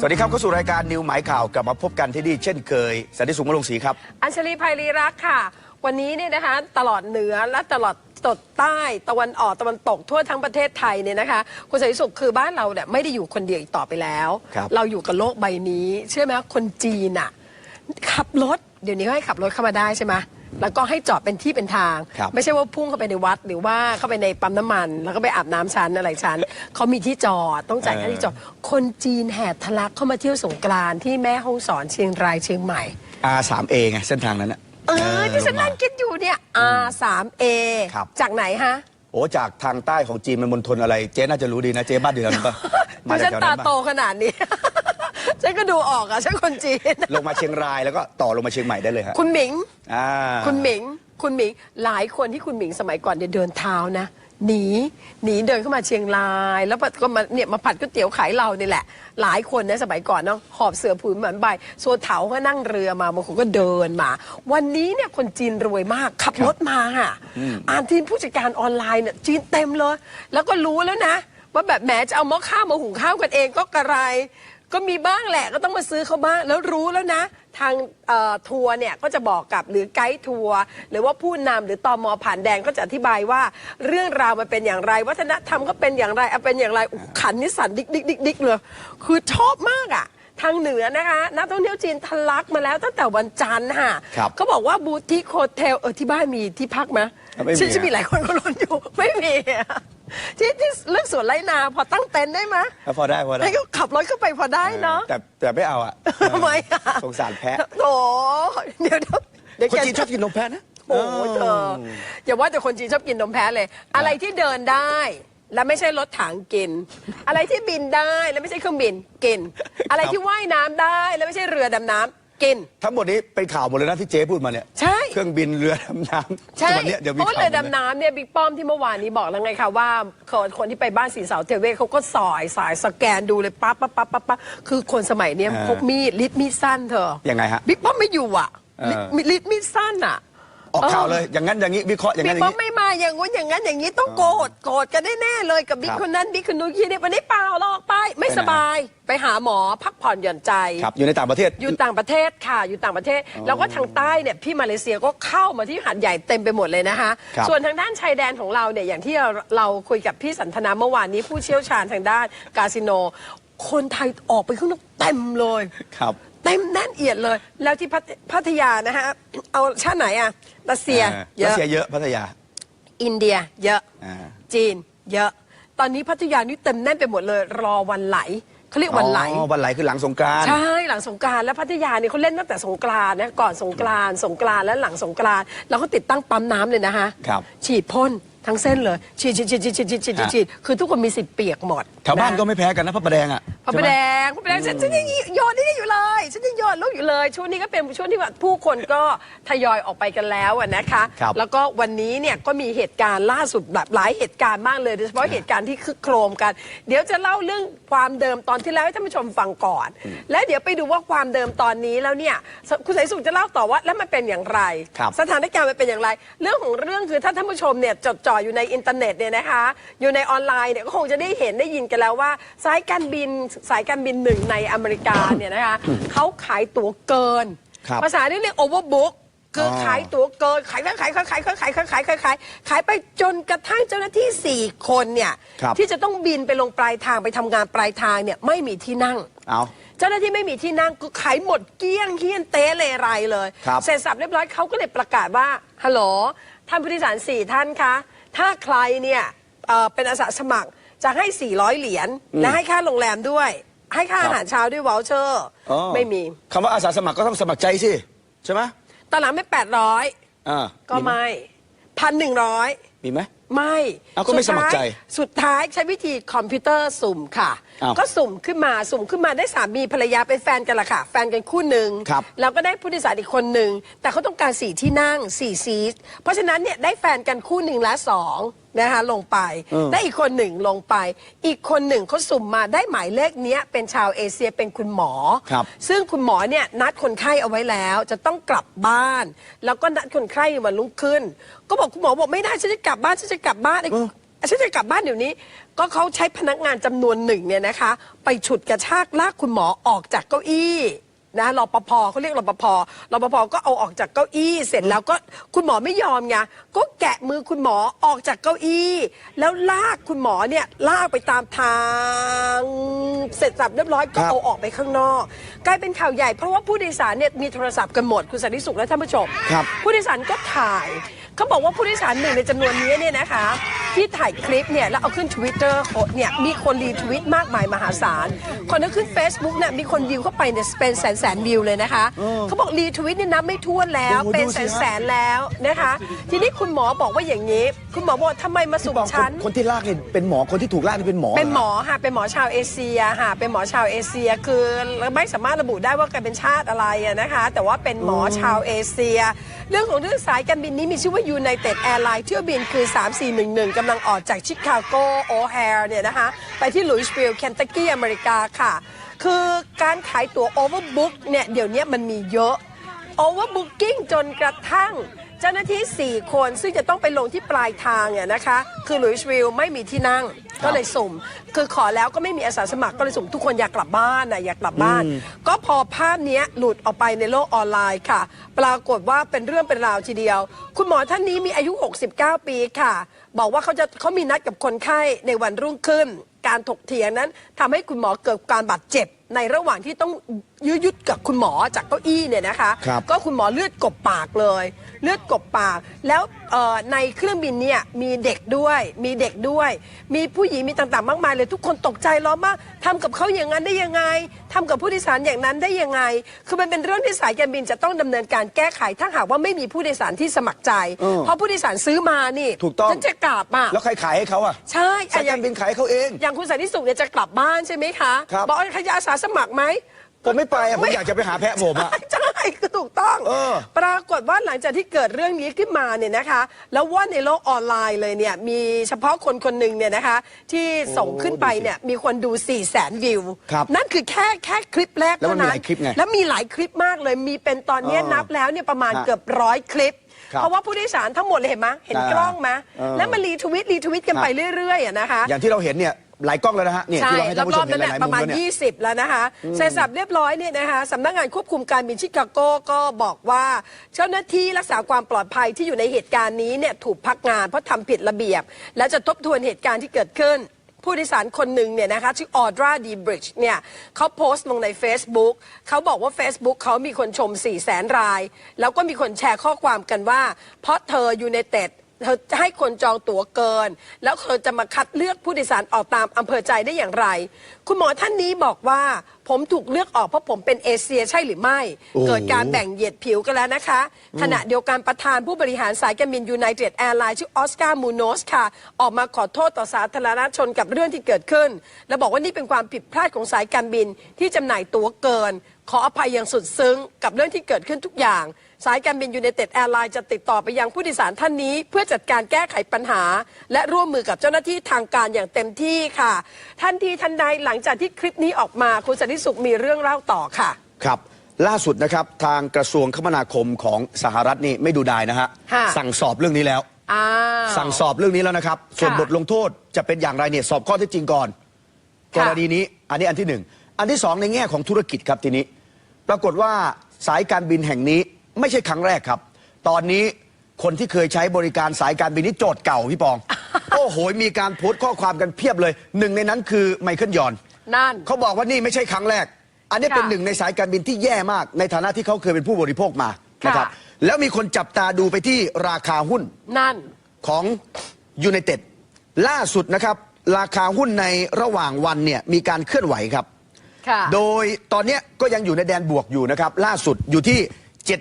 สวัสดีครับเข้าสู่รายการนิวหมายข่าวกลับมาพบกันที่นี่เช่นเคยสันติสุขมลงศรีครับ อัญชลีภัยรีรักษ์ค่ะ วันนี้เนี่ยนะคะตลอดเหนือและตลอดตดใต้ตะวันออกตะวันตกทั่วทั้งประเทศไทยเนี่ยนะคะคุณสันติสุขคือบ้านเราเนี่ยไม่ได้อยู่คนเดียวอีกต่อไปแล้ว ครับ เราอยู่กับโลกใบนี้ เชื่อไหมคนจีนอะขับรถเดี๋ยวนี้ก็ให้ขับรถเข้ามาได้ใช่ไหม แล้วก็ให้จอดเป็นที่เป็นทาง ครับไม่ใช่ว่าพุ่งเข้าไปในวัด หรือว่าเข้าไปในปั๊มน้ำมัน แล้วก็ไปอาบน้ำชั้นอะไรชั้น เขามีที่จอดต้องจ่ายค่าที่จอด คนจีนแห่ทะลักเข้ามาเที่ยวสงกรานต์ที่แม่ฮ่องสอนเชียงรายเชียงใหม่ R3A ไงเส้นทางนั้นนะเออที่ฉันลงมานั่งคิดอยู่เนี่ย R3A ครับ จากไหนฮะ โอ้จากทางใต้ของจีนมันมณฑลอะไร เจ๊น่าจะรู้ดีนะ เจ๊บ้านเดือนนั้นปะเพราะฉันแถวตาปะโตขนาดนี้ ฉันก็ดูออกอะฉันคนจีน ลงมาเชียงรายแล้วก็ต่อลงมาเชียงใหม่ได้เลยฮะคุณหมิง อ่า คุณหมิง คุณหมิง หลายคนที่คุณหมิงสมัยก่อนเนี่ยเดินเท้านะ หนี หนีเดินเข้ามาเชียงราย แล้วก็มาเนี่ยมาผัดก๋วยเตี๋ยวขายเรานี่แหละ หลายคนนะสมัยก่อนเนาะ หอบเสือผืนเหมือนใบโซเถาก็นั่งเรือมาบางคนก็เดินมา วันนี้เนี่ยคนจีนรวยมาก ขับรถมาค่ะ อ่านทีมผู้จัดการออนไลน์เนี่ยจีนเต็มเลย แล้วก็รู้แล้วนะ ว่าแบบแหมจะเอาหม้อข้าวมาหุงข้าวกันเองก็กระไร ก็มีบ้างแหละก็ต้องมาซื้อเขาบ้างแล้วรู้แล้วนะ ทางเอ่อทัวร์เนี่ยก็จะบอกกับหรือไกด์ทัวร์หรือว่าผู้นำหรือตอมอผ่านแดนก็จะอธิบายว่า เรื่องราวมันเป็นอย่างไร วัฒนธรรมก็เป็นอย่างไรเอาเป็นอย่างไรโอ้โหขันนิสสันดิกดิกดิกดิกเลยคือชอบมากอะ ทางเหนือนะคะนักท่องเที่ยวจีนทะลักมาแล้วตั้งแต่วันจันทร์ค่ะครับ เขาบอกว่าบูติคโฮเทลเออที่บ้านมีที่พักไหมไม่มีฉันจะมีอะหลายคนก็ลุ้นอยู่ ไม่มีอะ ที่ที่เลือกสวนไรนาพอตั้งเต็นท์ได้ไหมแล้วพอได้พอได้ให้ก็ขับรถเข้าไปพอได้เนาะ แต่แต่ไม่เอาอะทำไมอะ สงสารแพะโอ้เดี๋ยวเดี๋ยวเดี๋ยวคนแกจีนชอบกินนมแพะนะโอ้ยเธออย่าว่าแต่คนจีนชอบกินนมแพ้เลย อะไรที่เดินได้และไม่ใช่รถถังกิน อะไรที่บินได้แล้วไม่ใช่เครื่องบินกิน อะไรที่ว่ายน้ำได้แล้วไม่ใช่เรือดำน้ำ กิน ทั้งหมดนี้เป็นข่าวหมดเลยนะที่เจ๊พูดมาเนี่ยใช่ เครื่องบินเรือดำน้ำใช่วันเนี้ยเดี๋ยวมีเพราะข่าวเรือหมดเลย ดำน้ำเนี่ยบิ๊กป้อมที่เมื่อวานนี้บอกแล้วไงคะว่าคนคนที่ไปบ้านสีเสาเทเวศเขาก็สอยสายสแกนดูเลยปั๊บปั๊บปั๊บปั๊บปั๊บคือคนสมัยเนี้ยอ่าพกมีดลิดมีดสั้นเธอยังไงฮะบิ๊กป้อมไม่อยู่อะเออ ลิดลิดมีดสั้นอะ ออกข่าวเลย อย่างนั้นอย่างนี้วิเคราะห์อย่างบิ๊นั้นกอย่าป้องมนี้ ไม่มาอย่างงู้นอย่างนั้นอย่างนี้ต้องโกรธโกรธกันแน่ๆเลยกับบิ๊กครับคนนั้นบิ๊กคนนู้นยี่เนี่ยวันนี้เปล่าหรอกไป ไม่ไปไหน สบายไปหาหมอพักผ่อนหย่อนใจ ครับอยู่ในต่างประเทศ อยู่ต่างประเทศค่ะอยู่ต่างประเทศ แล้วก็ทางใต้เนี่ยพี่มาเลเซียก็เข้ามาที่หาดใหญ่เต็มไปหมดเลยนะคะ ครับส่วนทางด้านชายแดนของเราเนี่ยอย่างที่เราเราคุยกับพี่สันทนาเมื่อวานนี้ผู้เชี่ยวชาญทางด้านคาสิโน คนไทยออกไปข้างนอกเต็มเลยครับเต็มแน่นเอียดเลย แล้วที่พัทพัทยานะฮะ เอาชาติไหนอะรัสเซียอ่าเยรัสอะ เซียเยอะพัทยาอินเดียเยอะ อ่า จีน เยอะ ตอนนี้พัทยานี่เต็มแน่นไปหมดเลย รอวันไหลเขาเรียกวันไหล อ๋อวันไหลคือหลังสงกรานต์ ใช่หลังสงกรานต์แล้วพัทยาเนี่ยเขาเล่นตั้งแต่สงกรานต์นะก่อนสงกรานต์สงกรานต์และหลังสงกรานต์แล้วเขาติดตั้งปั๊มน้ำเลยนะคะครับฉีดพ่น ทั้งเส้นเลย ฉีดฉีดฉีดฉีดฉีดฉีดฉีดฮะฉีดคือทุกคนมีสิทธิ์เปียกหมดแถวบ้านก็ะไม่แพ้กันนะพระประแดงอะพระประแดงพระประแดงฉันฉันยังโยนนี่อยู่เลย ฉันยังโยนลูกอยู่เลย ช่วงนี้ก็เป็นช่วงที่ว่าผู้คนก็ทยอยออกไปกันแล้วอะนะคะครับแล้วก็วันนี้เนี่ยก็มีเหตุการณ์ล่าสุดแบบหลายเหตุการณ์มากเลยโดยเฉพาะเหตุการณ์ที่คึกโครมกัน เดี๋ยวจะเล่าเรื่องความเดิมตอนที่แล้วให้ท่านผู้ชมฟังก่อน และเดี๋ยวไปดูว่าความเดิมตอนนี้แล้วเนี่ยคุณสายสุขจะเล่าต่อว่าแล้วมันเป็นอย่างไรครับสถานการณ์มันเป็นอย่างไร เรื่องของเรื่องคือถ้าท่านผู้ชมเนี่ยจดจ่ออยู่ในอินเทอร์เน็ตเนี่ยนะคะ อยู่ในออนไลน์เนี่ยก็คงจะได้เห็นได้ยินกันแล้วว่า สายการบินสายการบินหนึ่งในอเมริกาเนี่ยนะคะเขาขายตั๋วเกิน ครับภาษาที่เรียกโอเวอร์บุ๊กคือออ ขายตั๋วเกินขายขายขายขายขายขายขายขายขายขายขายขายไปจนกระทั่งเจ้าหน้าที่ 4 คนเนี่ยครับ ที่จะต้องบินไปลงปลายทางไปทำงานปลายทางเนี่ยไม่มีที่นั่ง เอา เจ้าหน้าที่ไม่มีที่นั่งก็ขายหมดเกลี้ยงเฮี้ยนเต้เลยไรเลย ครับเสร็จสับเรียบร้อยเขาก็เลยประกาศว่าฮัลโหลท่านผู้โดยสารสี่ท่านคะ ถ้าใครเนี่ยเอ่อเป็นอาสาสมัครจะให้ 400 เหรียญและให้ค่าโรงแรมด้วย ให้ค่าอาหารเช้าด้วยวอลเชอร์อ๋อไม่มีคำว่าอาสาสมัครก็ต้องสมัครใจสิ ใช่ไหมตอนหลังไม่ 800 อ่าก็ไม่พันหนึ่งร้อย มีไหม ไม่เอาก็ไม่สมัครใจสุดท้ายใช้วิธีคอมพิวเตอร์สุ่มค่ะ อ้าวก็สุ่มขึ้นมาสุ่มขึ้นมาได้สามีภรรยาเป็นแฟนกันละค่ะ แฟนกันคู่หนึ่งครับ แล้วก็ได้ผู้โดยสารอีกคนหนึ่งแต่เขาต้องการสี่ที่นั่งสี่ซีทเพราะฉะนั้นเนี่ยได้แฟนกันคู่หนึ่งและสองนะคะลงไปเออ ได้อีกคนหนึ่งลงไป อีกคนหนึ่งเขาสุ่มมาได้หมายเลขเนี้ยเป็นชาวเอเชียเป็นคุณหมอ ครับ ซึ่งคุณหมอเนี่ยนัดคนไข้เอาไว้แล้ว จะต้องกลับบ้าน แล้วก็นัดคนไข้วันรุ่งขึ้น ก็บอกคุณหมอบอกไม่ได้ฉันจะกลับบ้านฉันจะกลับบ้านไอ้ ฉันจะกลับบ้านเดี๋ยวนี้ ก็เขาใช้พนักงานจำนวนหนึ่งเนี่ยนะคะ ไปฉุดกระชากลากคุณหมอออกจากเก้าอี้นะรปภเขาเรียกรปภรปภก็เอาออกจากเก้าอี้ เสร็จแล้วก็คุณหมอไม่ยอมไงก็แกะมือคุณหมอออกจากเก้าอี้ แล้วลากคุณหมอเนี่ยลากไปตามทาง เสร็จสับเรียบร้อยก็ครับเอาออกไปข้างนอก กลายเป็นข่าวใหญ่เพราะว่าผู้โดยสารเนี่ยมีโทรศัพท์กันหมดคุณสันติสุขและท่านผู้ชมครับผู้โดยสารก็ถ่าย เขาบอกว่าผู้โดยสารหนึ่งในจำนวนนี้เนี่ยนะคะ ที่ถ่ายคลิปเนี่ยแล้วเอาขึ้นทวิตเตอร์เนี่ยมีคนรีทวิตมากมายมหาศาล คนที่ขึ้น Facebook เนี่ยมีคนวิวเข้าไปเนี่ยเป็นแสนแสนวิวเลยนะคะเขาบอกรีทวิตเนี่ยนับไม่ถ้วนแล้วโอ้โหเป็นดูแสสินฮะแสนแล้วนะคะ ทีนี้คุณหมอบอกว่าอย่างนี้ คุณหมอบอกทำไมมาสุ่มบอกคชั้นนคนที่ลากเนี่ยเป็นหมอคนที่ถูกลากนี่เป็นหมอเป็นหมรอค่ะเป็นหมอชาวเอเชียค่ะเป็นหมอชาวเอเชียคือไม่สามารถระบุได้ว่าแกเป็นชาติอะไรอะนะคะ แต่ว่าเป็นหมอชาวเอเชีย เรื่องของเรื่องสายการบินนี้มีชื่อว่ายูไนเต็ดแอร์ไลน์เที่ยวบินคือ 3411กำลังออกจากชิคาโกโอแฮร์เนี่ยนะคะไปที่ลุยส์ฟิลล์เคนตักกี้อเมริกาค่ะ คือการขายตั๋วโอเวอร์บุ๊กเนี่ยเดี๋ยวนี้มันมีเยอะโอเวอร์บุ๊กิ้งจนกระทั่ง เจ้าหน้าที่ 4 คนซึ่งจะต้องไปลงที่ปลายทางเนี่ยนะคะ คือลุยส์วิลล์ไม่มีที่นั่งก็เลยสุ่ม คือขอแล้วก็ไม่มีอาสาสมัครก็เลยสุ่มทุกคนอยากกลับบ้านนะอยากกลับบ้าน ก็พอภาพเนี้ยหลุดออกไปในโลกออนไลน์ค่ะ ปรากฏว่าเป็นเรื่องเป็นราวทีเดียว คุณหมอท่านนี้มีอายุ 69 ปีค่ะ บอกว่าเขาจะเขามีนัดกับคนไข้ในวันรุ่งขึ้น การถกเถียงนั้นทำให้คุณหมอเกิดการบาดเจ็บ ในระหว่างที่ต้องยื้อยุดกับคุณหมอจากเก้าอี้เนี่ยนะคะ ครับ ก็คุณหมอเลือดกบปากเลย เลือดกบปาก แล้วเอ่อในเครื่องบินเนี่ยมีเด็กด้วย มีเด็กด้วย มีผู้หญิงมีต่างๆ มากมายเลยทุกคนตกใจร้องมากทำกับเขาอย่างนั้นได้ยังไงทำกับผู้โดยสารอย่างนั้นได้ยังไง คือมันเป็นเรื่องที่สายการบินจะต้องดำเนินการแก้ไขถ้าหากว่าไม่มีผู้โดยสารที่สมัครใจ เออเพราะผู้โดยสารซื้อมานี่ถูกต้อง ฉันจะกลับอะแล้วใครขายให้เขาอะใช่สายอย่การบินขายให้เขาเอง อย่างคุณสันติสุขเนี่ยจะกลับบ้านใช่ไหมคะครับบอกว่าใครจะอาสาสมัครไหม ผมไม่ไปอะผมไม่อยากจะไปหาแพะผมอะ ใช่คือถูกต้อง เออ ปรากฏว่าหลังจากที่เกิดเรื่องนี้ขึ้นมาเนี่ยนะคะ แล้วว่าในโลกออนไลน์เลยเนี่ยมีเฉพาะคนคนหนึ่งเนี่ยนะคะ ที่ส่งขึ้นไปเนี่ยมีคนดู4ี่แสนวิว ครับนั่นคือแค่แค่คลิปแรกแล้วมัเท่านมีนั้นหลายคลิปไงแล้วมีหลายคลิปมากเลยมีเป็นตอนเนี้ยเออนับแล้วเนี่ยประมาณฮะเกือบร้อยคลิป ครับเพราะว่าผู้โดยสารทั้งหมดเลยเห็นไหมเห็นอ่ากล้องไหมเออแล้วมันรีทวิตรีทวิตกันครับ ไปเรื่อยๆอะนะคะ อย่างที่เราเห็นเนี่ย หลายกล้องแล้วนะฮะเนี่ยใช่ที่เราให้ท่านผู้รชอมบๆเห็นั้นนหแหละลายปๆมุระมมาณ แล้วเนี่ย 20 แล้วนะคะเสร็จสับเรียบร้อยเนี่ยนะคะสำนักงานควบคุมการบินชิคาโกก็บอกว่า เจ้าหน้าที่รักษาความปลอดภัยที่อยู่ในเหตุการณ์นี้เนี่ยถูกพักงานเพราะทำผิดระเบียบ และจะทบทวนเหตุการณ์ที่เกิดขึ้น ผู้โดยสารคนหนึ่งเนี่ยนะคะชื่อออดราดีบริดจ์เนี่ยเขาโพสต์ลงใน Facebook เขาบอกว่า Facebook เขามีคนชม 4 0 0แสนราย แล้วก็มีคนแชร์ข้อความกันว่า เพราะเธออยู่ในเต็ด เธอจะให้คนจองตั๋วเกิน แล้วเธอจะมาคัดเลือกผู้โดยสารออกตามอำเภอใจได้อย่างไร คุณหมอท่านนี้บอกว่าผมถูกเลือกออกเพราะผมเป็นเอเชียใช่หรือไม่โอ้เกิดการแบ่งเหยียดผิวกันแล้วนะคะ ขณะเดียวกันประธานผู้บริหารสายการบินยูไนเต็ดแอร์ไลน์ชื่อออสการ์มูโนสค่ะ ออกมาขอโทษต่อสาธารณชนกับเรื่องที่เกิดขึ้น และบอกว่านี่เป็นความผิดพลาดของสายการบินที่จำหน่ายตั๋วเกิน ขออภัยอย่างสุดซึ้งกับเรื่องที่เกิดขึ้นทุกอย่าง สายการบินยู n นเต็ดแอร์ไลน์จะติดต่อไปยังผู้โดยสารท่านนี้ เพื่อจัดการแก้ไขปัญหา และร่วมมือกับเจ้าหน้าที่ทางการอย่างเต็มที่ค่ะทันทีทันใดหลังจากที่คลิปนี้ออกมาคุณสันติสุขมีเรื่องเล่าต่อค่ะ ครับล่าสุดนะครับทางกระทรวงคมนาคมของสหรัฐนี่ไม่ดูดายนะฮะค่ะ สั่งสอบเรื่องนี้แล้ว อ้าว สั่งสอบเรื่องนี้แล้วนะครับ ส่วนค่ะบทลงโทษจะเป็นอย่างไรเนี่ยสอบข้อเท็จจริงก่อนกค่ะรณีนี้อันนี้อันที่หนึ่งอันที่สองในแง่ของธุรกิจครับทีนี้ ปรากฏว่าสายการบินแห่งนี้ไม่ใช่ครั้งแรกครับ ตอนนี้คนที่เคยใช้บริการสายการบินนี้โจทย์เก่าพี่ปอง โอ้โหมีการโพสต์ข้อความกันเพียบเลย หนึ่งในนั้นคือไมเคิลยอน นั่น เขาบอกว่านี่ไม่ใช่ครั้งแรก อันนี้เป็นค่ะหนึ่งในสายการบินที่แย่มาก ในฐานะที่เขาเคยเป็นผู้บริโภคมานะครับค่ะแล้วมีคนจับตาดูไปที่ราคาหุ้นนั่น ของยู n i เต็ดล่าสุดนะครับ ราคาหุ้นในระหว่างวันเนี่ยมีการเคลื่อนไหวครับ ค่ะ โดยตอนเนี้ยก็ยังอยู่ในแดนบวกอยู่นะครับ ล่าสุดอยู่ที่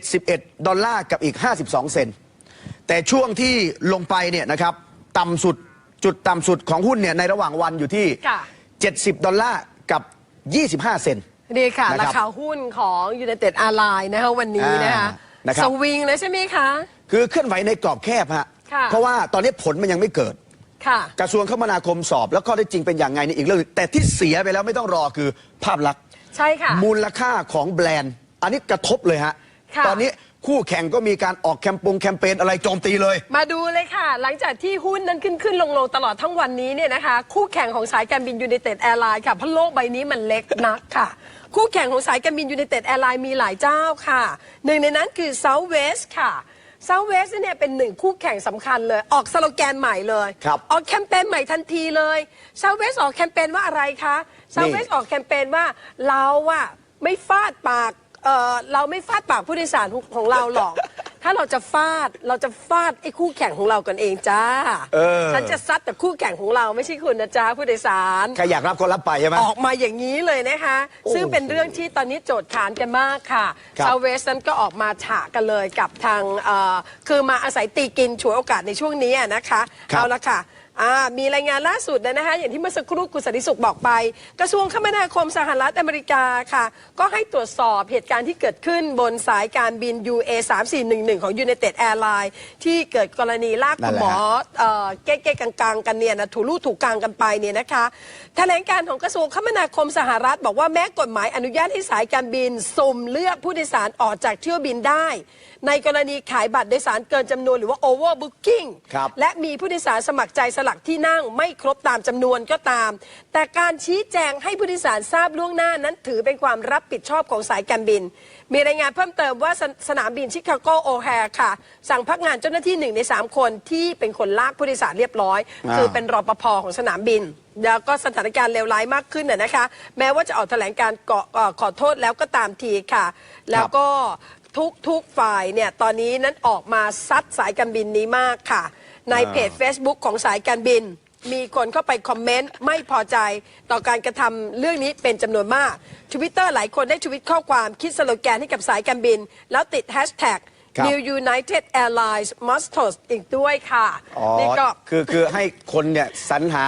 71 ดอลลาร์กับอีก 52 เซนต์แต่ช่วงที่ลงไปเนี่ยนะครับต่ำสุดจุดต่ำสุดของหุ้นเนี่ยในระหว่างวันอยู่ที่ ค่ะ 70 ดอลลาร์กับ 25 เซนต์ นี่ค่ะ นะครับราคาหุ้นของยู n นเต็ดแอร์ไลน์นะคะวันนี้นะคะอ่านะครับ สวิงเลยใช่ไหมคะ คือเคลื่อนไหวในกรอบแคบฮะ ค่ะ เพราะว่าตอนนี้ผลมันยังไม่เกิด ค่ะ กระทรวงคมนาคมสอบ แล้วข้อได้จริงเป็นอย่างไงนี่อีกเรื่องหนึ่งแต่ที่เสียไปแล้วไม่ต้องรอคือภาพลักษณ์ ใช่ค่ะ มูลค่าของแบรนด์ อันนี้กระทบเลยฮะ ค่ะ ตอนนี้ คู่แข่งก็มีการออกแคมปงแคมเปญอะไรโจมตีเลย มาดูเลยค่ะ หลังจากที่หุ้นนั้นขึ้นขึ้นลงลงตลอดทั้งวันนี้เนี่ยนะคะ คู่แข่งของสายการบินยู i นเต็ดแอร์ไลน์ค่ะเพราะโลกใบนี้มันเล็กนักค่ะ คู่แข่งของสายการบินยู i นเต็ดแอร์ไลน์มีหลายเจ้าค่ะ หนึ่งในนั้นคือ Southwest ค่ะ Southwest เนี่ยเป็นหนึ่งคู่แข่งสำคัญเลย ออกสโลแกนใหม่เลยครับออกแคมเปญใหม่ทันทีเลย Southwest ออกแคมเปญว่าอะไรคะ Southwest ออกแคมเปญว่าเราอะไม่ฟาดปาก เออเราไม่ฟาดปากผู้โดยสารของเราหรอก ถ้าเราจะฟาดเราจะฟาดไอ้คู่แข่งของเรากันเองจ้าเออ ฉันจะซัดแต่คู่แข่งของเราไม่ใช่คุณนะจ้าผู้โดยสาร ใครอยากรับก็รับไปใช่ไหม ออกมาอย่างนี้เลยนะคะโอ้ซึ่งเป็นเรื่องที่ตอนนี้โจทย์ขานกันมากค่ะครับ ซาเวสนั้นก็ออกมาฉะกันเลยกับทางเอ่อคือมาอาศัยตีกินฉวยโอกาสในช่วงนี้อะนะคะ ครับเอาละค่ะ อ่ามีรายงานล่าสุดนะคะอย่างที่เมื่อสักครู่คุณสันติสุขบอกไป กระทรวงคมนาคมสหรัฐอเมริกาค่ะ ก็ให้ตรวจสอบเหตุการณ์ที่เกิดขึ้นบนสายการบิน UA 3411 ของ United Airlines ที่เกิดกรณีลากคุณหมอเอ่อเก๊ๆกังๆ กันเนี่ยนะถูลู่ถูกกลางกันไปเนี่ยนะคะแถลงการของกระทรวงคมนาคมสหรัฐ บอกว่าแม้กฎหมายอนุญาตให้สายการบินสุ่มเลือกผู้โดยสารออกจากเที่ยวบินได้ในกรณีขายบัตรโดยสารเกินจำนวนหรือว่า overbooking ครับและมีผู้โดยสารสมัครใจสลักที่นั่งไม่ครบตามจำนวนก็ตาม แต่การชี้แจงให้ผู้โดยสารทราบล่วงหน้านั้นถือเป็นความรับผิดชอบของสายการบิน มีรายงานเพิ่มเติมว่าสนสนามบินชิคาโกโอแฮร์ค่ะ สั่งพักงานเจ้าหน้าที่หนึ่งในสามคนที่เป็นคนลากผู้โดยสารเรียบร้อย อ่า คือเป็นรปภของสนามบิน แล้วก็สถานการณ์เลวร้ายมากขึ้นน่ะนะคะ แม้ว่าจะออกแถลงการเกาะเอ่อขอโทษแล้วก็ตามทีค่ะ แล้วก็ ทุกทุกฝ่ายเนี่ยตอนนี้นั้นออกมาซัดสายการบินนี้มากค่ะ ในเพจ Facebook ของสายการบิน มีคนเข้าไปคอมเมนต์ไม่พอใจต่อการกระทำเรื่องนี้เป็นจำนวนมากทวิตเตอร์หลายคนได้ทวิตข้อความคิดสโลแกนให้กับสายการบิน แล้วติดแฮชแท็กครับ New United Airlines Must อีกด้วยค่ะอ๋อนี่ก็ คือคือให้คนเนี่ยสรรหา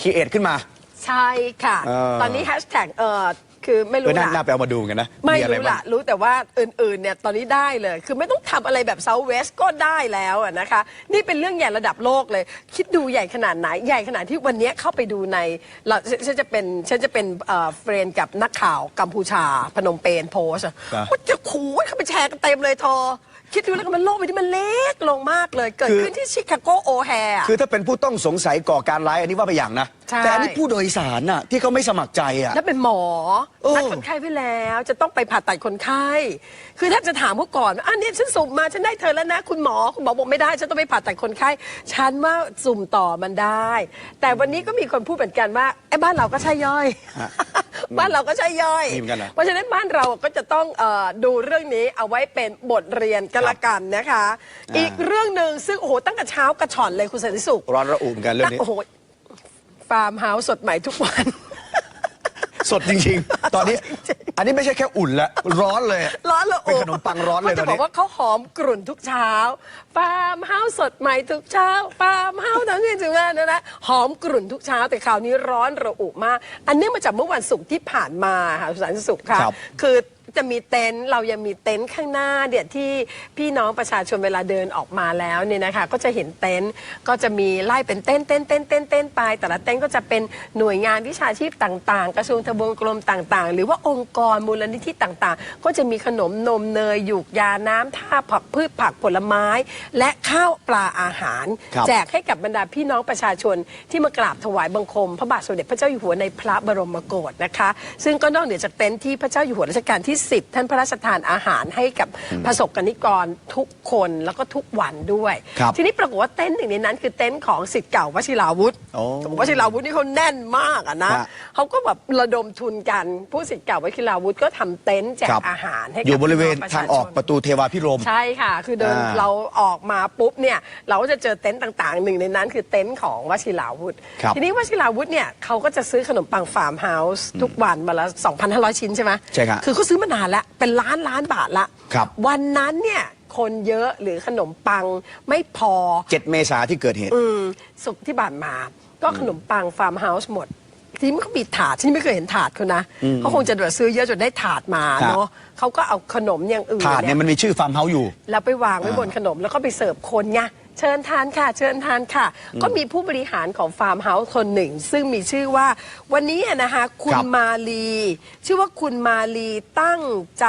คีเอทขึ้นมา ใช่ค่ะ เออตอนนี้แฮชแท็กเอ่อ คือไม่เอรู้อน่าละน่าไปเอามาดูกันนะไม่อะไรรู้บ้าละงรู้แต่ว่าอื่นๆเนี่ยตอนนี้ได้เลย คือไม่ต้องทำอะไรแบบ South West ก็ได้แล้วอะนะคะ นี่เป็นเรื่องใหญ่ระดับโลกเลย คิดดูใหญ่ขนาดไหนใหญ่ขนาดที่วันนี้เข้าไปดูในเราฉันฉันจะเป็นฉันจะเป็นเอ่อเฟรนกับนักข่าวกัมพูชา พนมเปญโพสต์อะครับว่าจะขู่ให้เขาไปแชร์กันเต็มเลยทอ คิดดูแล้วกันมันโลกใบนี้มันเล็กลงมากเลย เกิดคือขึ้นที่ชิคาโกโอแฮร์ คือถ้าเป็นผู้ต้องสงสัยก่อการร้ายอันนี้ว่าไปอย่างนะ ใช่ แต่อันนี้ผู้โดยสารน่ะที่เขาไม่สมัครใจอะ แล้วเป็นหมอเออ นัดคนไข้ไว้แล้ว จะต้องไปผ่าตัดคนไข้ คือถ้าจะถามเขาก่อนว่าอันนี้ฉันสุ่มมาฉันได้เธอแล้วนะคุณหมอคุณหมอบอกไม่ได้ฉันต้องไปผ่าตัดคนไข้ ฉันว่าสุ่มต่อมันได้ แต่วันนี้ก็มีคนพูดเหมือนกันว่าไอ้บ้านเราก็ใช่ย่อยฮะบ้านเราก็ใช่ย่อย มีเหมือนกันเหรอ เพราะฉะนั้นบ้านเราก็จะต้องเออดูเรื่องนี้เอาไว้เป็นบทเรียนกันละกันนะคะอ่าอีกเรื่องหนึ่งซึ่งโอ้โหตั้งแต่เช้ากระชอนเลยคุณสันติสุข ร้อนระอุเหมือนกันเรื่องนี้ โอ้โห ฟาร์มเฮาส์สดใหม่ทุกวัน สดจริง ๆ ตอนนี้ อันนี้ไม่ใช่แค่อุ่นแล้วร้อนเลยร้อนเลยเป็นขนมปังร้อนเลยขาตอจะนบอนี้ กว่าเขาหอมกรุ่นทุกเช้า ฟาร์มเฮาส์สดใหม่ทุกเช้า ฟาร์มเฮาส์ทั้งนี้ถึงว่านะนะหอมกรุ่นทุกเช้า แต่คราวนี้ร้อนระอุมาก อันเนี้ยมาจากเมื่อวันศุกร์ที่ผ่านมาค่ะสุสันต์สุขค่ะ ครับ คือ จะมีเต็นท์เรายังมีเต็นท์ข้างหน้าเดี๋ยวที่พี่น้องประชาชนเวลาเดินออกมาแล้วเนี่ยนะคะ ก็จะเห็นเต็นท์ก็จะมีไล่เป็นเต็นท์เต็นท์เต็นท์เต็นท์เต็นท์ไป แต่ละเต็นท์ก็จะเป็นหน่วยงานวิชาชีพต่างๆ กระทรวงทบวงกรมต่างๆ หรือว่าองค์กรมูลนิธิต่างๆ ก็จะมีขนมนมเนยหยูกยาน้ำท่าผักพืชผักผลไม้ และข้าวปลาอาหาร ครับ แจกให้กับบรรดาพี่น้องประชาชนที่มากราบถวายบังคม พระบาทสมเด็จพระเจ้าอยู่หัวในพระบรมโกศนะคะ ซึ่งก็นอกเหนือจากเต็นท์ที่พระเจ้าอยู่หัวรัชกาลที่10ท่านพระราชทานอาหารให้กับประสบกนิกรทุกคนแล้วก็ทุกวันด้วย ครับทีนี้ปรากฏว่าเต็นท์หนึ่งในนั้นคือเต็นท์ของสิทธิ์เก่าวชิราวุธโอ้วชิราวุธนี่เขาแน่นมากอะนะฮะเขาก็แบบระดมทุนกัน ผู้สิทธิ์เก่าวชิราวุธก็ทำเต็นท์แจกครับ อาหารให้กับอยู่บริเวณพี่น้ปะชทางออกชนประตูเทวาพิรม ใช่ค่ะ คือเดินอ่าเราออกมาปุ๊บเนี่ยเราก็จะเจอเต็นท์ต่างๆ หนึ่งในนั้นคือเต็นท์ของวชิราวุธ ครับทีนี้วชิราวุธเนี่ยเขาก็จะซื้อขนมปังฟาร์มเฮาส์ทุกวันมาละ 2,500 ชิ้นใช่ไหมใช่ครับ คือเขาซื้อมานานแล้วเป็นล้านล้านบาทละครับวันนั้นเนี่ยคนเยอะหรือขนมปังไม่พอ 7 เมษาที่เกิดเหตุ อืมสุกร์ที่ผ่านมา ก็ขนมปังฟาร์มเฮาส์หมด ทีนี้มันเขามีถาดที่ไม่เคยเห็นถาดเขานะเขาคงจะแบบซื้อเยอะจนได้ถาดมาครับ เนาะเขาก็เอาขนมอย่างอื่นถาดเนี่ยมันมีชื่อฟาร์มเฮาส์อยู่ แล้วไปวางไว้อ่าบนขนมแล้วก็ไปเสิร์ฟคนไง เชิญทานค่ะ เชิญทานค่ะ ก็มีผู้บริหารของฟาร์มเฮาส์คนหนึ่ง ซึ่งมีชื่อว่า วันนี้อะนะคะคุคณรับมาลี ชื่อว่าคุณมาลีตั้งใจ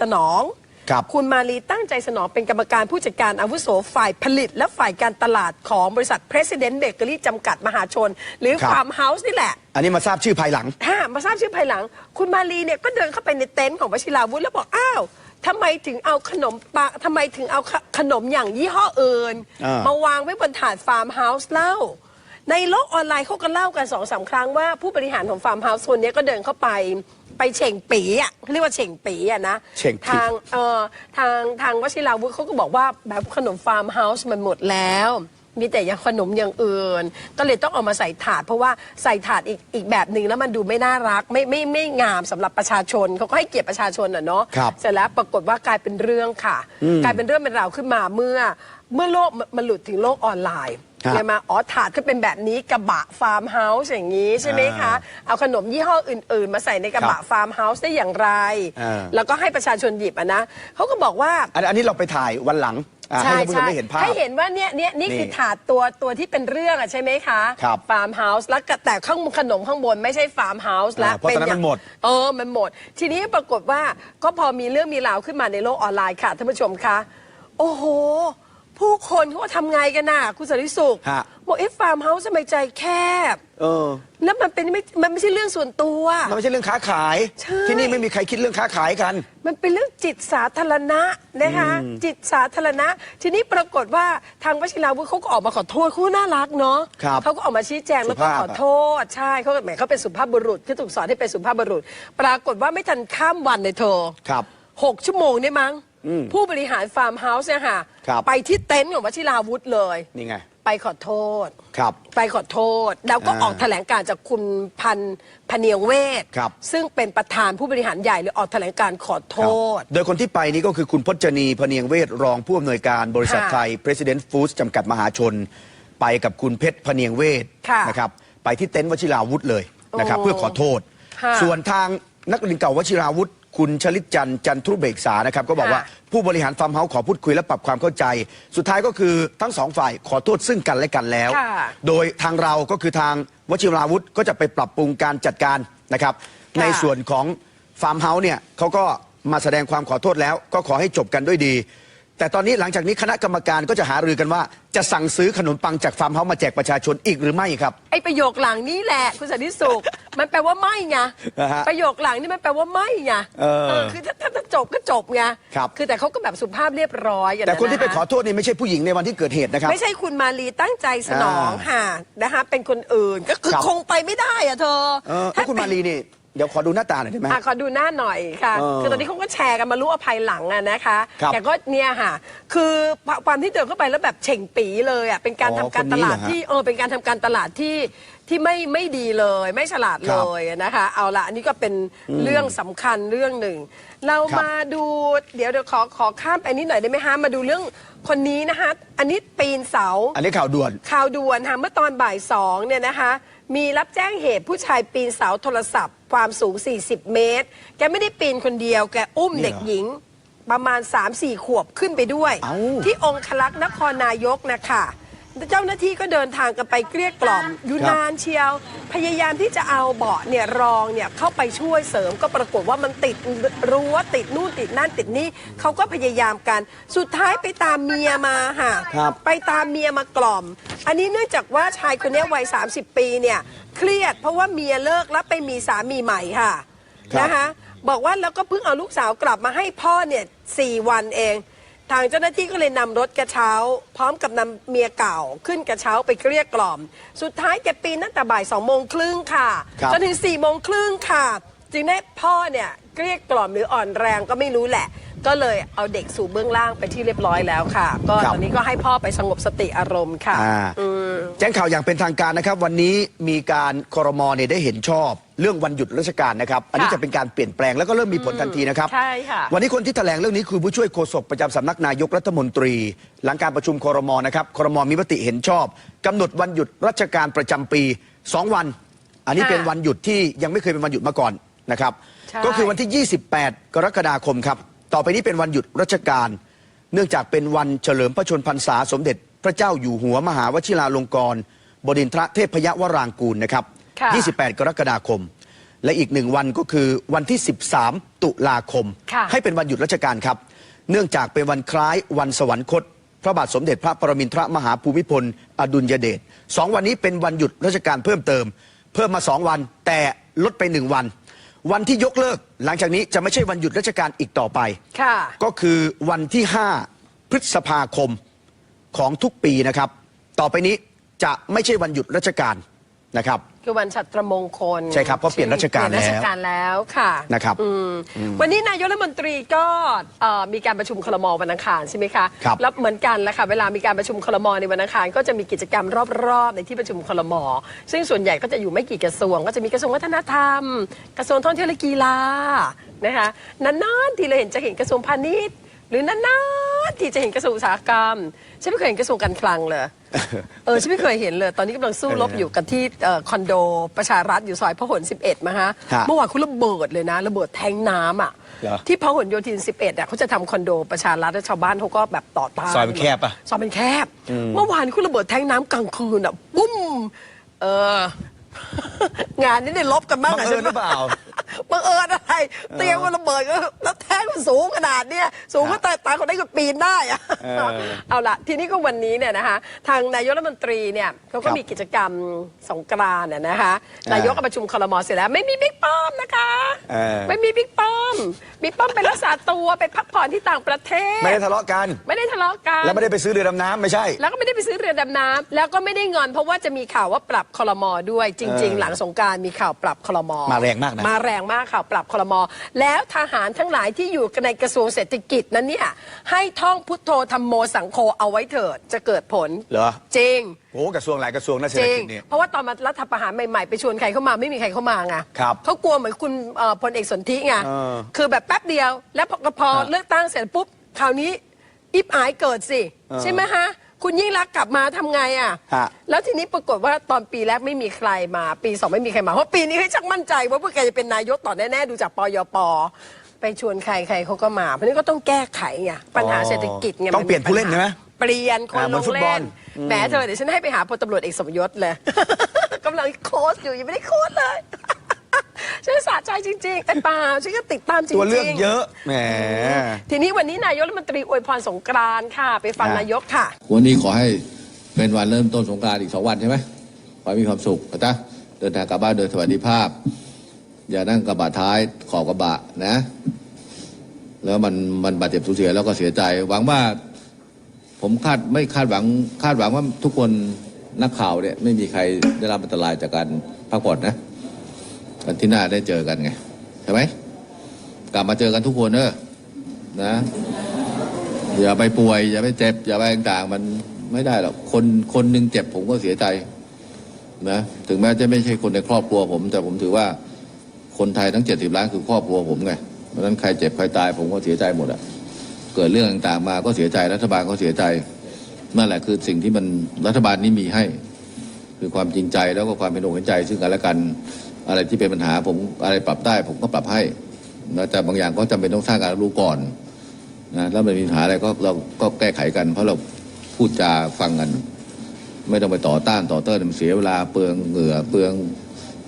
สนองครับคุณมาลีตั้งใจสนองเป็นกรรมการผู้จัดการอาวุโสฝ่ายผลิต และฝ่ายการตลาดของบริษัท President Bakery จำกัดมหาชน หรือครับ Farm House นี่แหละ อันนี้มาทราบชื่อภายหลังถ้ามาทราบชื่อภายหลัง คุณมาลีเนี่ยก็เดินเข้าไปในเต็นท์ของวชิราวุธแล้วบอก อ้าว ทำไมถึงเอาขนมปะทำไมถึงเอาขขนมอย่างยี่ห้ออื่น อ่ามาวางไว้บนถาดฟาร์มเฮาส์เล่า ในโลกออนไลน์เขาก็เล่ากันสองสามครั้งว่าผู้บริหารของฟาร์มเฮาส์คนนี้ก็เดินเข้าไปไปเฉ่งปีอะเขาเรียกว่าเฉ่งปีอะนะเฉ่งปี ทางเอ่อทางทางวชิราวุธเขาก็บอกว่าแบบขนมฟาร์มเฮาส์มันหมดแล้ว มีแต่อย่างขนมอย่างอื่น ก็เลยต้องเอามาใส่ถาด เพราะว่าใส่ถาดอีกอีกแบบหนึ่งแล้วมันดูไม่น่ารักไม่ไม่ไม่งามสำหรับประชาชนเขาก็ให้เกียรติประชาชนอะเนาะครับเสร็จแล้วปรากฏว่ากลายเป็นเรื่องค่ะกลายเป็นเรื่องเป็นราวขึ้นมาเมื่อ เมื่อโลกมันมันหลุดถึงโลกออนไลน์ครับ ใช่ไหมอ๋อถาดก็เป็นแบบนี้กระบะฟาร์มเฮาส์อย่างนี้ใช่ไหมคะ เอาขนมยี่ห้ออื่น ๆ มาใส่ในกระบะครับฟาร์มเฮาส์ได้อย่างไร อ่า แล้วก็ให้ประชาชนหยิบอะนะเขาก็บอกว่า อันอันนี้เราไปถ่ายวันหลัง อ่าให้ท่านผู้ชมได้เห็นภาพให้เห็นว่าเนี่ยเนี่ยนี่นี่คือถาดตัวตัวที่เป็นเรื่องอะใช่ไหมคะครับฟาร์มเฮาส์แล้วก็แต่ข้างขนมข้างบนไม่ใช่ฟาร์มเฮาส์แล้วอ่าเพราะตอนนั้นย่งมันหมด เออมันหมด ทีนี้ปรากฏว่าก็พอมีเรื่องมีราวขึ้นมาในโลกออนไลน์ค่ะท่านผู้ชมคะ โอ้โห ผู้คนเขาว่าทำไงกันน่ะ คุณสริสุขฮะ บอกเอ๊ะฟาร์มเฮาส์ทำไมใจแคบ เออ แล้วมันเป็นไม่มันไม่ใช่เรื่องส่วนตัว มันไม่ใช่เรื่องค้าขาย ใช่ ที่นี่ไม่มีใครคิดเรื่องค้าขายกัน มันเป็นเรื่องจิตสาธารณะนะคะจิตสาธารณะ ทีนี้ปรากฏว่าทางวชิราวุธเขาก็ออกมาขอโทษเขาน่ารักเนาะครับเขาก็ออกมาชี้แจงแล้วก็สุภาพขอโทษใช่เขาแหมเขาเป็นสุภาพบุรุษที่ถูกสอนให้เป็นสุภาพบุรุษ ปรากฏว่าไม่ทันข้ามวันเลยเธอครับหกชั่วโมงได้มั้งอืม ผู้บริหารฟาร์มเฮาส์เนี่ยค่ะ ครับ ไปที่เต็นท์ของวชิราวุธเลย นี่ไง ไปขอโทษ ครับ ไปขอโทษ แล้วก็อ่าออกแถลงการจากคุณพันธ์พเนียงเวทครับ ซึ่งเป็นประธานผู้บริหารใหญ่เลยออกแถลงการขอโทษโดยคนที่ไปนี้ก็คือคุณพจนีพเนียงเวทรองผู้อำนวยการบริษัทค่ะไทย President Foods จำกัดมหาชน ไปกับคุณเพชรพเนียงเวทค่ะนะครับไปที่เต็นท์วชิราวุธเลยนะครับโอ้เพื่อขอโทษ ค่ะส่วนทางนักเรียนเก่าวชิราวุธ คุณชลิตจันทร์จันทรุเบกษานะครับ ก็บอกค่ะว่าผู้บริหารฟาร์มเฮาส์ขอพูดคุยและปรับความเข้าใจ สุดท้ายก็คือทั้งสองฝ่ายขอโทษซึ่งกันและกันแล้ว ค่ะ โดยทางเราก็คือทางวชิราวุธก็จะไปปรับปรุงการจัดการนะครับ ในส่วนของฟาร์มเฮาส์เนี่ยเขาก็มาแสดงความขอโทษแล้ว ก็ขอให้จบกันด้วยดี แต่ตอนนี้หลังจากนี้คณะกรรมการก็จะหารือกันว่า จะสั่งซื้อขนมปังจากฟาร์มเฮาส์มาแจกประชาชนอีกหรือไม่ครับ ไอ้ประโยคหลังนี้แหละคุณสันติสุข มันแปลว่าไม่ไงอ่าฮะประโยคหลังนี่มันแปลว่าไม่ไงเออคือถ้าถ้าถ้าจบก็จบไงครับคือแต่เขาก็แบบสุภาพเรียบร้อยอะแต่คนที่ไปะขอโทษนี่ไม่ใช่ผู้หญิงในวันที่เกิดเหตุนะครับ ไม่ใช่คุณมาลีตั้งใจสนองอ่าค่ะนะคะเป็นคนอื่นก็คือครับ คงไปไม่ได้อะเธอ เออถ้าคุณมารีนี่ เดี๋ยวขอดูหน้าตาหน่อยได้ไหม อะขอดูหน้าหน่อยค่ะ เออคือตอนนี้เขาก็แชร์กันมารู้ว่าภายหลังอะนะคะ ครับแต่ก็เนี่ยค่ะ คือความที่เดินเข้าไปแล้วแบบเฉ่งปีเลยอะเป็นการอ๋อทำการคนตนี้ลาดเหรอฮะที่เออเป็นการทำการตลาดที่ที่ไม่ไม่ดีเลย ไม่ฉลาดครัเลบยนะคะ เอาละอันนี้ก็เป็นเรื่องสำคัญเรื่องหนึ่ง เราครับ มาดูเดี๋ยวเดี๋ยวขอขอข้ามไปนิดหน่อยได้ไหมฮะมาดูเรื่อง คนนี้นะคะอันนี้ปีนเสา อันนี้ข่าวด่วน ข่าวด่วนค่ะเมื่อตอนบ่ายสองเนี่ยนะคะ มีรับแจ้งเหตุผู้ชายปีนเสาโทรศัพท์ ความสูง 40 เมตร แกไม่ได้ปีนคนเดียว แกอุ้มนี่เหรอเด็กหญิง ประมาณ 3-4 ขวบขึ้นไปด้วย เอ้า ที่องคลักษ์นครนายกนะคะ เจ้าหน้าที่ก็เดินทางกันไปเกลี้ยกล่อมอยู่นานเชียว พยายามที่จะเอาเบาะเนี่ยรองเนี่ยเข้าไปช่วยเสริมก็ปรากฏว่ามันติดรั้วติดนู่นติดนั่นติดนี่เขาก็พยายามกันสุดท้ายไปตามเมียมาค่ะครับไปตามเมียมากล่อม อันนี้เนื่องจากว่าชายคนนี้วัย 30 ปีเนี่ยเครียดเพราะว่าเมียเลิกแล้วไปมีสามีใหม่ค่ะครับนะคะบอกว่าแล้วก็เพิ่งเอาลูกสาวกลับมาให้พ่อเนี่ยสี่วันเอง ทางเจ้าหน้าที่ก็เลยนำรถกระเช้า พร้อมกับนำเมียเก่าขึ้นกระเช้าไปเกลี้ยกล่อม สุดท้ายแกปีนตั้งแต่บ่ายสองโมงครึ่งค่ะครับ จนถึงสี่โมงครึ่งค่ะ จึงได้พ่อเนี่ยเกลี้ยกล่อมหรืออ่อนแรงก็ไม่รู้แหละ ก็เลยเอาเด็กสู่เบื้องล่างไปที่เรียบร้อยแล้วค่ะ ก็ครับ ตอนนี้ก็ให้พ่อไปสงบสติอารมณ์ค่ะอ่าอืม แจ้งข่าวอย่างเป็นทางการนะครับ วันนี้มีการครมเนี่ยได้เห็นชอบ เรื่องวันหยุดราชการนะครับ อันนี้ค่ะจะเป็นการเปลี่ยนแปลงแล้วก็เริ่มมีผลทันทีนะครับ ใช่ค่ะ วันนี้คนที่แถลงเรื่องนี้คือผู้ช่วยโฆษกประจำสำนักนายกรัฐมนตรี หลังการประชุมครมนะครับครมมีมติเห็นชอบกำหนดวันหยุดราชการประจำปี2วัน อันนี้ค่ะเป็นวันหยุดที่ยังไม่เคยเป็นวันหยุดมาก่อนนะครับ ใช่ ก็คือวันที่ 28 กรกฎาคมครับ ต่อไปนี้เป็นวันหยุดราชการ เนื่องจากเป็นวันเฉลิมพระชนพรรษาสมเด็จ พระเจ้าอยู่หัวมหาวชิราลงกรณบดินทรเทพยวรางกูลนะครับ ค่ะ 28 กรกฎาคม และอีกหนึ่งวันก็คือวันที่ 13 ตุลาคม ค่ะ ให้เป็นวันหยุดราชการครับ เนื่องจากเป็นวันคล้ายวันสวรรคต พระบาทสมเด็จพระปรมินทรมหาภูมิพล อดุลยเดชสองวันนี้เป็นวันหยุดราชการเพิ่มเติม เพิ่มมาสองวันแต่ลดไปหนึ่งวัน วันที่ยกเลิก หลังจากนี้จะไม่ใช่วันหยุดราชการอีกต่อไป ค่ะ ก็คือวันที่ 5 พฤษภาคมของทุกปีนะครับ ต่อไปนี้จะไม่ใช่วันหยุดราชการ นะครับ คือวันฉัตรมงคลใช่ครับเพราะเปลี่ยนราชการเปลี่ยนราชแล้วการแล้วค่ะนะครับอืมวันนี้นายกรัฐมนตรีก็เอ่อมีการประชุมคลมวันอังคารใช่ไหมคะครับ แล้วเหมือนกันแหละค่ะเวลามีการประชุมคลมในวันอังคารก็จะมีกิจกรรมรอบๆ ในที่ประชุมคลมซึ่งส่วนใหญ่ก็จะอยู่ไม่กี่กระทรวง ก็จะมีกระทรวงวัฒนธรรม กระทรวงท่องเที่ยวและกีฬานะคะนานๆทีเราเห็นจะเห็นกระทรวงพาณิชย์ หรือนานๆที่จะเห็นกระทรวงอุตสาหกรรมฉันไม่เคยเห็นกระทรวงการคลังเลย เออฉันไม่เคยเห็นเลย ตอนนี้กำลังสู้รบอยู่กันที่เอ่อคอนโดประชารัฐอยู่ซอยพหล11มาฮะฮะเมื่อวานคุณระเบิดเลยนะ ระเบิดแทงน้ำอะเหรอที่พหลโยธิน 11อะเขาจะทำคอนโดประชารัฐแล้วชาวบ้านเขาก็แบบต่อต้านซอยมันแคบปะ ซอยมันแคบ เมื่อวานคุณระเบิดแทงน้ำกลางคืนอะปุ้มเออ งานนี้ได้ลบกันบ้างบังเอิญหรือเปล่า บังเอิญอะไร เตียงมันระเบิดก็แล้วแท่งมันสูงขนาดเนี้ยสูงก็ตายตายคนได้ก็ปีนได้อะเออเอาละทีนี้ก็วันนี้เนี่ยนะคะ ทางนายกรัฐมนตรีเนี่ยเขาก็ครับมีกิจกรรมสงกรานต์น่ะนะคะอ่านายกก็ประชุมคลมเสร็จแล้ว ไม่มีบิ๊กป้อมนะคะเออ ไม่มีบิ๊กป้อมบิ๊กป้อมไปรักษาตัวไปพักผ่อนที่ต่างประเทศ ไม่ได้ทะเลาะกัน ไม่ได้ทะเลาะกัน แล้วไม่ได้ไปซื้อเรือดำน้ำไม่ใช่ แล้วก็ไม่ได้ไปซื้อเรือดำน้ำแล้วก็ไม่ได้งอนเพราะว่าจะมีข่าวว่าปรับคลมด้วยจริง เออๆ หลังสงกรารมีข่าวปรับคลมมาแรงมากนะ มาแรงมากข่าวปรับคลมแล้วทหารทั้งหลายที่อยู่ในกระทรวงเศรษฐกิจนั้นเนี่ยให้ท่องพุทโธธรรมโมสังโฆเอาไว้เถิดจะเกิดผลเหรอ จริง โอ้กระทรวงหลายกระทรวงนะเศรษจฐริง กิจเนี่ย เพราะว่าตอนมารัฐประหารใหม่ๆ ไปชวนใครเข้ามาไม่มีใครเข้ามาไงครับเขากลัวเหมือนคุณเอ่อพลเอกสนธิไงเออคือแบบแป๊บเดียว แล้วพอพอครับเลือกตั้งเสร็จปุ๊บคราวนี้อิบอายเกิดสิเออใช่ไหมฮะ คุณยิ่งรักษณ์กลับมาทำไงอะ ฮะ แล้วทีนี้ปรากฏว่าตอนปีแรกไม่มีใครมา ปีสองไม่มีใครมา เพราะปีนี้ให้ชักมั่นใจว่าพวกแกจะเป็นนายกต่อแน่ ๆ ดูจากปยป ไปชวนใครใครเขาก็มา เพราะนี้ก็ต้องแก้ไขไงปัญหาเศรษฐกิจไงต้องเปลี่ยนผู้เล่นใช่ไหมเปลี่ยนคนอ่าเหมืลอนงฟุตบอเล่ลนแหมเธอเดี๋ยวฉันให้ไปหาพลตำรวจเอกสมยศเลย กำลังโค้ชอยู่ยังไม่ได้โค้ชเลย ฉันสะใจจริง ๆ แต่เปล่าฉันก็ติดตามจริงๆ ตัวเลือกเยอะแหม ทีนี้วันนี้นายกรัฐมนตรีอวยพรสงกรานต์ค่ะ ไปฟังอะ นายกค่ะ วันนี้ขอให้เป็นวันเริ่มต้นสงกรารอีกสองวันใช่ไหมขอให้มีความสุขนะเดินทางกลับบ้านโดยสวัสดิภาพ อย่านั่งกระบะท้ายขอบกระบะนะ แล้วมันมันบาดเจ็บสูญเสียแล้วก็เสียใจ หวังว่า ผมคาดไม่คาดหวัง คาดหวังว่าทุกคนนักข่าวเนี่ย ไม่มีใครได้รับอันตรายจากการพักผ่อนนะ วันที่หน้าได้เจอกันไงใช่ไหมกลับมาเจอกันทุกคนเนอะนะอย่าไปป่วย อย่าไปเจ็บ อย่าไปต่างๆ มันไม่ได้หรอกคนคนหนึ่งเจ็บผมก็เสียใจนะถึงแม้จะไม่ใช่คนในครอบครัวผม แต่ผมถือว่าคนไทยทั้งเจ็ดสิบล้านคือครอบครัวผมไงเพราะนั้นใครเจ็บใครตายผมก็เสียใจหมดอะเกิดเรื่องต่างๆมาก็เสียใจรัฐบาลก็เสียใจนั่นแหละคือสิ่งที่มันรัฐบาลนี้มีให้ คือความจริงใจแล้วก็ความเป็นอกเป็นใจซึ่งกันและกัน อะไรที่เป็นปัญหาผมอะไรปรับได้ ผมก็ปรับให้นะแต่บางอย่างก็จำเป็นต้องสร้างการรับรู้ก่อนนะแล้วมันมีปัญหาอะไรก็เราก็แก้ไขกัน เพราะเราพูดจาฟังกัน ไม่ต้องไปต่อต้านต่อเติ้ลมันเสียเวลาเปลืองเหงื่อเปลือง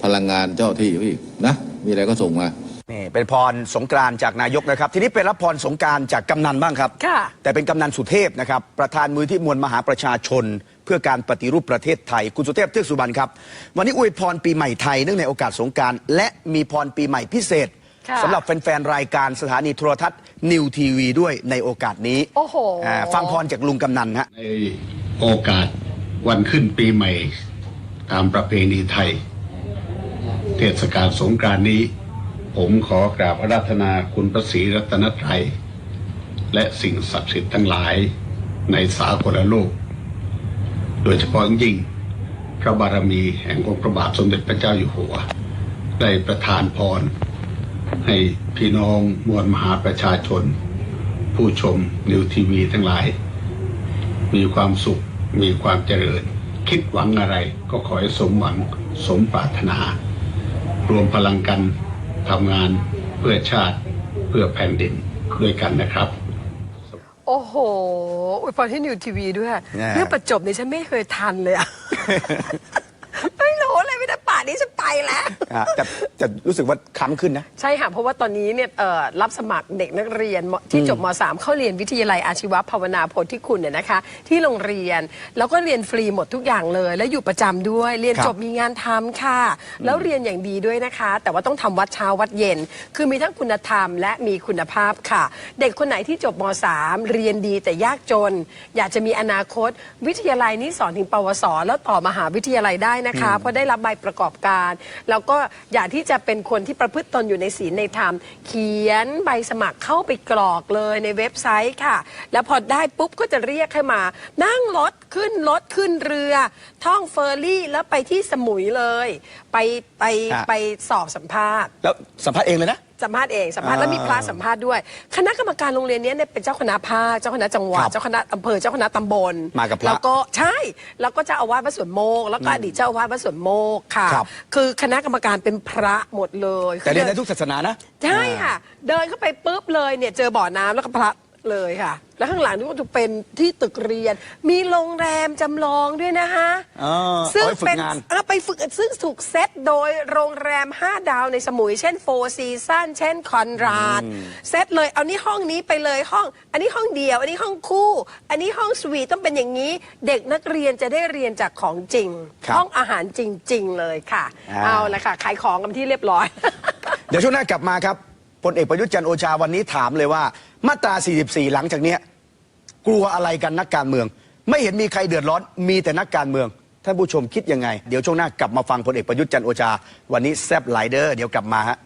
พลังงานเจ้าที่อีกนะ มีอะไรก็ส่งมา นี่เป็นพรสงกรานต์จากนายกนะครับ ทีนี้เป็นรับพรสงกรารจากกำนันบ้างครับค่ะ แต่เป็นกำนันสุเทพนะครับ ประธานมือที่มวลมหาประชาชน เพื่อการปฏิรูปประเทศไทย คุณสุเทพเทือกสุบรรณครับ วันนี้อวยพรปีใหม่ไทยเนื่องในโอกาสสงกรารและมีพรปีใหม่พิเศษค่ะ สำหรับแฟนๆรายการสถานีโทรทัศน์นิวทีวีด้วยในโอกาสนี้โอ้โหาฟังพรจากลุงกำนันฮะ ในโอกาสวันขึ้นปีใหม่ ตามประเพณีไทย เทศกาลสงกรานต์นี้ ผมขอกราบอาราธนาคุณพระศรีรัตนตรัย และสิ่งศักดิ์สิทธิ์ทั้งหลายในสากลโลก โดยเฉพาะยิ่งพระบารมีแห่งองค์พระบาทสมเด็จพระเจ้าอยู่หัว ได้ประทานพร ให้พี่น้องมวลมหาประชาชน ผู้ชมนิวทีวีทั้งหลาย มีความสุขมีความเจริญ คิดหวังอะไรก็ขอให้สมหวังสมปรารถนา รวมพลังกัน ทำงานเพื่อชาติเพื่อแผ่นดินด้วยกันนะครับ โอ้โหอวยพรที่นิวทีวีด้วยแน่เรื่องประจบนี่ฉันไม่เคยทันเลยอะ ไม่รู้เลยไม่ได้ป่า นนี้ฉันไปแล้ว อะแต่แต่รู้สึกว่าค้ำขึ้นนะ ใช่ค่ะ เพราะว่าตอนนี้เนี่ยเอ่อรับสมัครเด็กนักเรียนมที่จบม .3 เข้าเรียนวิทยาลัยอาชีวะภาวนาโพธิคุณเนี่ยนะคะ ที่โรงเรียนแล้วก็เรียนฟรีหมดทุกอย่างเลย แล้วอยู่ประจำด้วย เรียนครับ จบมีงานทำค่ะ แล้วเรียนอย่างดีด้วยนะคะ แต่ว่าต้องทำวัดเช้าวัดเย็น คือมีทั้งคุณธรรมและมีคุณภาพค่ะ เด็กคนไหนที่จบม .3 เรียนดีแต่ยากจน อยากจะมีอนาคต วิทยาลัยนี้สอนถึงปวส แล้วต่อมหาวิทยาลัยได้นะคะ เพราะได้รับใบประกอบการแล้วก็อยากที่จะเป็นคนที่ประพฤติตนอยู่ในศีลในธรรม เขียนใบสมัครเข้าไปกรอกเลยในเว็บไซต์ค่ะ แล้วพอได้ปุ๊บก็จะเรียกให้มา นั่งรถขึ้นรถขึ้นเรือ ท่องเฟอร์รี่แล้วไปที่สมุยเลย ไปไปฮะไปสอบสัมภาษณ์ แล้วสัมภาษณ์เองเลยนะ สัมภาษณ์เองสัมภาษณ์อ่าแล้วมีพระสัมภาษณ์ด้วย คณะกรรมการโรงเรียนเนี้ยเนี่ยเป็นเจ้าคณะภาคเจ้าคณะจังหวัดครับเจ้าคณะอำเภอเจ้าคณะตำบลมากับพระแล้วก็ใช่แล้วก็เจ้าอาวาสวัดสวนโมก แล้วก็อดีตเจ้าอาวาสวัดสวนโมกค่ะ ครับ คือคณะกรรมการเป็นพระหมดเลย แต่เรียนคือได้ทุกศาสนานะ ใช่ค่ะ เดินเข้าไปปุ๊บเลยเนี่ยเจอบ่อน้ำแล้วก็พระ เลยค่ะ แล้วข้างหลังนี่ก็จะเป็นที่ตึกเรียน มีโรงแรมจำลองด้วยนะคะอ๋อซึ่งเอาไว้ฝึกเป็นงาน อะไปฝึกซึ่งถูกเซตโดยโรงแรม 5 ดาวในสมุย เช่นโฟซีซันเช่นคอนราดเซตเลยเอานี่ห้องนี้ไปเลยห้อง อันนี้ห้องเดียว อันนี้ห้องคู่ อันนี้ห้องสวีทต้องเป็นอย่างนี้ เด็กนักเรียนจะได้เรียนจากของจริง ครับห้องอาหารจริง ๆ เลยค่ะ อ่า เอาละค่ะขายของกันที่เรียบร้อย เดี๋ยวช่วงหน้ากลับมาครับ พลเอกประยุทธ์จันทร์โอชาวันนี้ถามเลยว่า มาตรา 44 หลังจากเนี้ยกลัวอะไรกันนักการเมือง ไม่เห็นมีใครเดือดร้อนมีแต่นักการเมือง ท่านผู้ชมคิดยังไง เดี๋ยวช่วงหน้ากลับมาฟังพลเอกประยุทธ์จันทร์โอชา วันนี้แซบไลเดอร์เดี๋ยวกลับมาฮะ